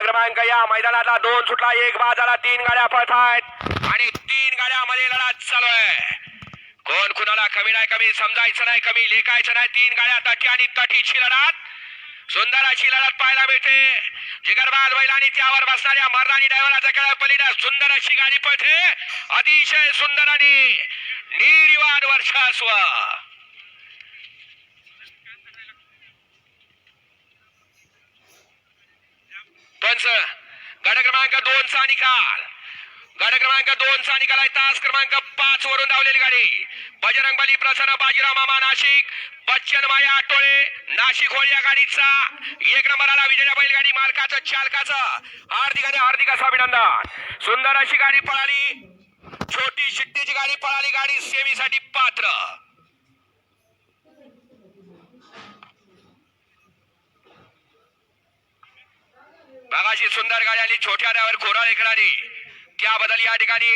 क्रमांक या मैदानातला दोन सुटला एक बाजाला तीन गाड्या पळत आहेत आणि तीन गाड्यामध्ये लढत चालू आहे. कोण कुणाला कमी नाही कमी समजायचं नाही कमी लेखायचं नाही तीन गाड्या तटी आणि तटीची लढत. सुंदर अशी लढत पाहायला मिळते. जिगरबाज बैलांनी त्यावर बसणाऱ्या मर्दानी ड्रायव्हराच्या खेळा पलीला सुंदर अशी गाडी पळते. अतिशय सुंदर आणि निर्वाद वर्षास्व. पंच गड क्रमांक दोन चा निकाल गड क्रमांक दोन चा निकाल आहे. तास क्रमांक पाच वरून धावलेली गाडी. बजरंग बली प्रसन्न बाजीराव मामा नाशिक. बच्चन माया आटोळे नाशिक होळ या गाडीचा. एक नंबरला विजया बैलगाडी मालकाचं चालकाचं. हार्दिक आणि हार्दिक असं अभिनंदन. सुंदर अशी गाडी पळाली. छोटी शिट्टीची गाडी पळाली. गाडी सेमीसाठी पात्र. बघाशी सुंदर गाडी आली छोट्या ड्रायव्हर खोरा खेळाडी त्याबद्दल या ठिकाणी